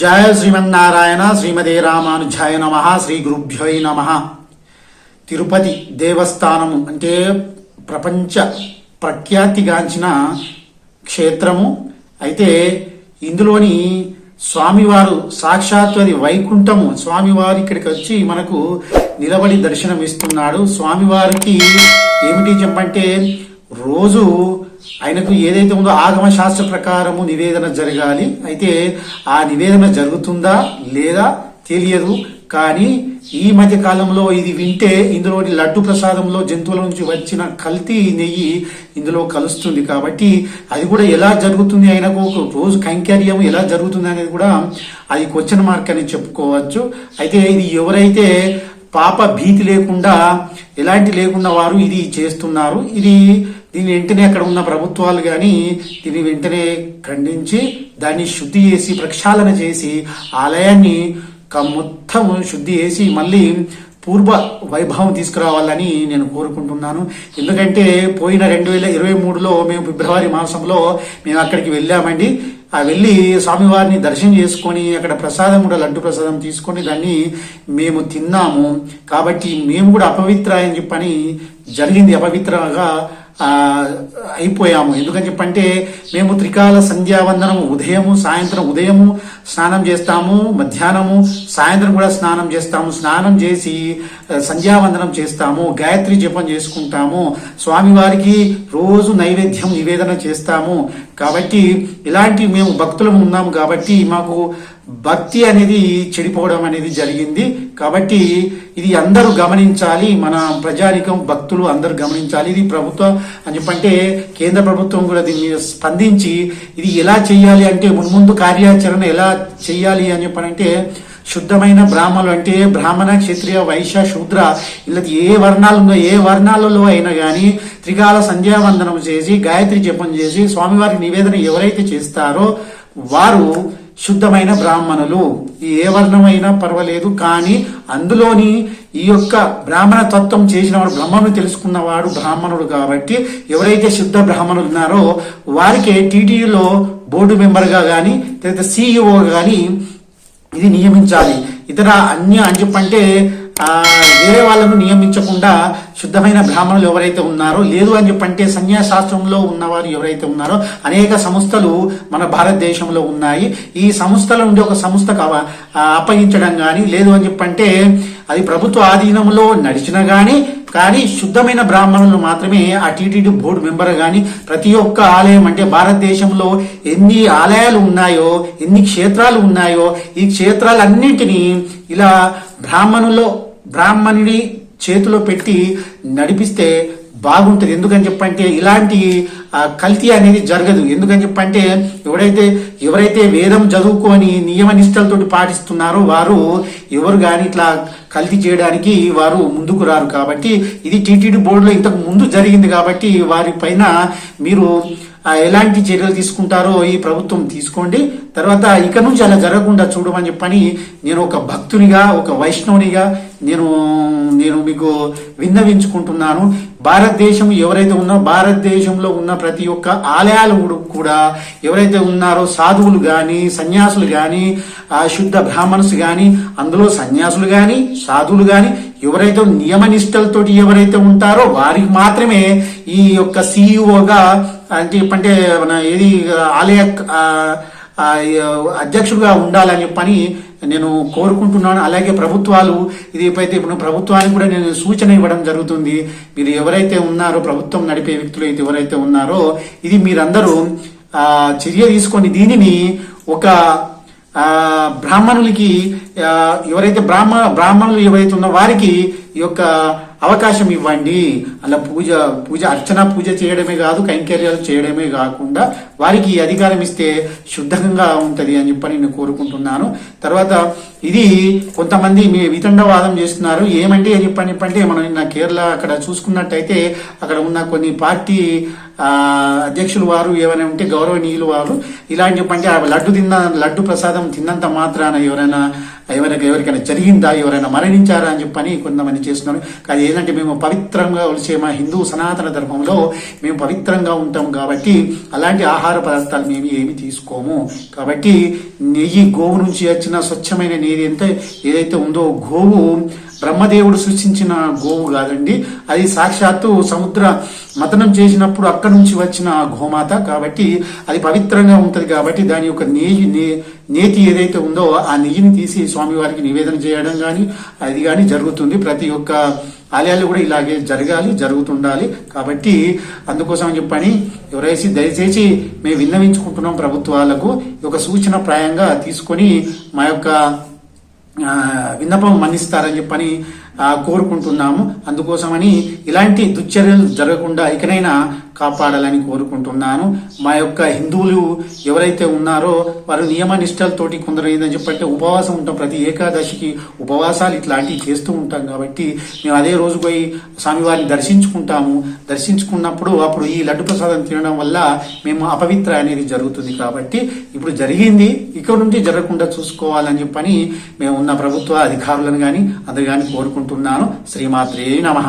జయ శ్రీమన్నారాయణ శ్రీమదే రామానుజాయ నమ శ్రీ గురుభ్యోయ్ నమ. తిరుపతి దేవస్థానము అంటే ప్రపంచ ప్రఖ్యాతిగాంచిన క్షేత్రము. అయితే ఇందులోని స్వామివారు సాక్షాత్తు అది వైకుంఠము. స్వామివారు ఇక్కడికి వచ్చి మనకు నిలబడి దర్శనం ఇస్తున్నాడు స్వామివారికి ఏమిటి చెప్పంటే రోజు ఆయనకు ఏదైతే ఉందో ఆగమ శాస్త్ర ప్రకారము నివేదన జరగాలి. అయితే ఆ నివేదన జరుగుతుందా లేదా తెలియదు. కానీ ఈ మధ్య కాలంలో ఇది వింటే ఇందులోని లడ్డు ప్రసాదంలో జంతువుల నుంచి వచ్చిన కల్తీ నెయ్యి ఇందులో కలుస్తుంది. కాబట్టి అది కూడా ఎలా జరుగుతుంది? ఆయనకు ఒక రోజు కైంకర్యం ఎలా జరుగుతుంది అనేది కూడా అది క్వశ్చన్ మార్క్ అని చెప్పుకోవచ్చు. అయితే ఇది ఎవరైతే పాప భీతి లేకుండా ఎలాంటి లేకుండా వారు ఇది చేస్తున్నారు ఇది దీని వెంటనే అక్కడ ఉన్న ప్రభుత్వాలు కానీ దీన్ని వెంటనే ఖండించి దాన్ని శుద్ధి చేసి ప్రక్షాళన చేసి ఆలయాన్ని మొత్తం శుద్ధి చేసి మళ్ళీ పూర్వ వైభవం తీసుకురావాలని నేను కోరుకుంటున్నాను. ఎందుకంటే పోయిన రెండు వేల ఇరవై మూడులో మేము ఫిబ్రవరి మాసంలో మేము అక్కడికి వెళ్ళామండి. ఆ వెళ్ళి స్వామివారిని దర్శనం చేసుకొని అక్కడ ప్రసాదం కూడా లడ్డు ప్రసాదం తీసుకొని దాన్ని మేము తిన్నాము. కాబట్టి మేము కూడా అపవిత్ర అని చెప్పని జరిగింది. అపవిత్రగా అయిపోయాము. ఎందుకని చెప్పంటే మేము త్రికాల సంధ్యావందనము ఉదయము సాయంత్రం ఉదయము స్నానం చేస్తాము మధ్యాహ్నము సాయంత్రం కూడా స్నానం చేస్తాము స్నానం చేసి సంధ్యావందనం చేస్తాము గాయత్రి జపం చేసుకుంటాము. స్వామివారికి రోజు నైవేద్యం నివేదన చేస్తాము. కాబట్టి ఇలాంటి మేము భక్తులము ఉన్నాము కాబట్టి మాకు భక్తి అనేది చెడిపోవడం అనేది జరిగింది. కాబట్టి ఇది అందరూ గమనించాలి. మన ప్రజానికం భక్తులు అందరూ గమనించాలి. ఇది ప్రభుత్వం అని చెప్పంటే కేంద్ర ప్రభుత్వం కూడా దీని మీద స్పందించి ఇది ఎలా చేయాలి అంటే మున్ముందు కార్యాచరణ ఎలా చేయాలి అని చెప్పనంటే శుద్ధమైన బ్రాహ్మణులు అంటే బ్రాహ్మణ క్షత్రియ వైశ్య శూద్ర ఇలా ఏ వర్ణాలు ఉందో ఏ వర్ణాలలో అయినా కానీ త్రికాల సంధ్యావందనం చేసి గాయత్రి జపం చేసి స్వామివారి నివేదన ఎవరైతే చేస్తారో వారు శుద్ధమైన బ్రాహ్మణులు. ఏ వర్ణమైనా పర్వాలేదు కానీ అందులోని ఈ యొక్క బ్రాహ్మణ తత్వం చేసిన వాడు బ్రహ్మను తెలుసుకున్నవాడు బ్రాహ్మణుడు కాబట్టి ఎవరైతే శుద్ధ బ్రాహ్మణులు ఉన్నారో వారికి టీటీలో బోర్డు మెంబర్గా కానీ లేదా సిఇఓ కానీ ఇది నియమించాలి. ఇతర అన్య అని చెప్పంటే వేరే వాళ్ళను నియమించకుండా శుద్ధమైన బ్రాహ్మణులు ఎవరైతే ఉన్నారో లేదు అని చెప్పంటే సన్యాసాస్త్రంలో ఉన్నవారు ఎవరైతే ఉన్నారో అనేక సంస్థలు మన భారతదేశంలో ఉన్నాయి. ఈ సంస్థల నుండి ఒక సంస్థకు అవ- అప్పగించడం కానీ లేదు అని చెప్పంటే అది ప్రభుత్వ ఆధీనంలో నడిచినా కానీ కానీ శుద్ధమైన బ్రాహ్మణులు మాత్రమే ఆ టీటీడీ బోర్డు మెంబర్ కానీ ప్రతి ఒక్క ఆలయం అంటే భారతదేశంలో ఎన్ని ఆలయాలు ఉన్నాయో ఎన్ని క్షేత్రాలు ఉన్నాయో ఈ క్షేత్రాలన్నింటినీ ఇలా బ్రాహ్మణుల్లో బ్రాహ్మణుడి చేతిలో పెట్టి నడిపిస్తే బాగుంటుంది. ఎందుకని చెప్పంటే ఇలాంటి ఆ, కల్తీ అనేది జరగదు. ఎందుకని చెప్పంటే ఎవరైతే ఎవరైతే వేదం చదువుకొని నియమ నిష్టలతోటి పాటిస్తున్నారో వారు ఎవరు కానీ ఇట్లా కల్తీ చేయడానికి వారు ముందుకు రారు కాబట్టి ఇది టీటీడీ బోర్డులో ఇంతకు ముందు జరిగింది కాబట్టి వారి పైన మీరు ఎలాంటి చర్యలు తీసుకుంటారో ఈ ప్రభుత్వం తీసుకోండి. తర్వాత ఇక నుంచి అలా జరగకుండా చూడమని చెప్పని నేను ఒక భక్తునిగా ఒక వైష్ణవునిగా నేను నేను మీకు విన్నవించుకుంటున్నాను. భారతదేశం ఎవరైతే ఉన్నారో భారతదేశంలో ఉన్న ప్రతి ఒక్క ఆలయాలు కూడా- ఎవరైతే ఉన్నారో సాధువులు కానీ సన్యాసులు కానీ శుద్ధ బ్రాహ్మణ్స్ కానీ అందులో సన్యాసులు కానీ సాధువులు కానీ ఎవరైతే నియమ నిష్టలతోటి ఎవరైతే ఉంటారో వారికి మాత్రమే ఈ యొక్క సిఇఓగా అంటే చెప్పంటే మన ఏది ఆలయ అధ్యక్షుడిగా ఉండాలనే పని నేను కోరుకుంటున్నాను. అలాగే ప్రభుత్వాలు ఇది ఇప్పుడు ప్రభుత్వానికి కూడా నేను సూచన ఇవ్వడం జరుగుతుంది. మీరు ఎవరైతే ఉన్నారో ప్రభుత్వం నడిపే వ్యక్తులు అయితే ఎవరైతే ఉన్నారో ఇది మీరందరూ చర్య తీసుకొని దీనిని ఒక బ్రాహ్మణులకి ఎవరైతే బ్రాహ్మ బ్రాహ్మణులు ఎవరైతే ఉన్నో వారికి ఈ యొక్క అవకాశం ఇవ్వండి అలా పూజ పూజ అర్చన పూజ చేయడమే కాదు కైంకర్యాలు చేయడమే కాకుండా వారికి ఈ అధికారం ఇస్తే శుద్ధంగా ఉంటుంది అని చెప్పని నేను కోరుకుంటున్నాను. తర్వాత ఇది కొంతమంది మీ వితండవాదం చేస్తున్నారు. ఏమంటే అని చెప్పని చెప్పంటే మనం నిన్న కేరళ అక్కడ చూసుకున్నట్టయితే అక్కడ ఉన్న కొన్ని పార్టీ అధ్యక్షులు వారు ఏమైనా ఉంటే గౌరవనీయులు వారు ఇలాంటి అని చెప్పంటే ఆ లడ్డు తిన్న లడ్డు ప్రసాదం తిన్నంత మాత్రాన ఎవరైనా ఎవరికి ఎవరికైనా జరిగిందా ఎవరైనా మరణించారా అని చెప్పని కొంతమంది చేస్తున్నారు. కానీ ఏంటంటే మేము పవిత్రంగా వచ్చే మా హిందూ సనాతన ధర్మంలో మేము పవిత్రంగా ఉంటాం కాబట్టి అలాంటి ఆహార పదార్థాలు మేము ఏమి తీసుకోము. కాబట్టి నెయ్యి గోవు నుంచి వచ్చిన స్వచ్ఛమైన నీరు ఎంత ఏదైతే ఉందో గోవు బ్రహ్మదేవుడు సృష్టించిన గోవు కాదండి. అది సాక్షాత్తు సముద్ర మతనం చేసినప్పుడు అక్కడి నుంచి వచ్చిన గోమాత. కాబట్టి అది పవిత్రంగా ఉంటుంది కాబట్టి దాని యొక్క నేయి నే- నేతి ఏదైతే ఉందో ఆ నెయ్యిని తీసి స్వామివారికి నివేదన చేయడం కానీ అది కానీ జరుగుతుంది. ప్రతి ఒక్క ఆలయాలు కూడా ఇలాగే జరగాలి జరుగుతుండాలి. కాబట్టి అందుకోసం అని చెప్పని ఎవరైతే దయచేసి మేము విన్నవించుకుంటున్నాం ప్రభుత్వాలకు ఒక సూచన ప్రాయంగా తీసుకొని మా యొక్క విన్నపం మన్నిస్తారని చెప్పని కోరుకుంటున్నాము. అందుకోసమని ఇలాంటి దుశ్చర్యలు జరగకుండా ఇకనైనా కాపాడాలని కోరుకుంటున్నాను. మా యొక్క హిందువులు ఎవరైతే ఉన్నారో వారు నియమ నిష్టలతోటి కొందరు ఏందని చెప్పంటే ఉపవాసం ఉంటాం. ప్రతి ఏకాదశికి ఉపవాసాలు ఇట్లాంటివి చేస్తూ ఉంటాం కాబట్టి మేము అదే రోజు పోయి స్వామివారిని దర్శించుకుంటాము. దర్శించుకున్నప్పుడు అప్పుడు ఈ లడ్డు ప్రసాదం తినడం వల్ల మేము అపవిత్ర అనేది జరుగుతుంది కాబట్టి ఇప్పుడు జరిగింది ఇక్కడ నుండి జరగకుండా చూసుకోవాలని చెప్పని మేము ఉన్న ప్రభుత్వ అధికారులను కానీ అందరు కానీ కోరుకుంటున్నాను. శ్రీమాత్రే నమః.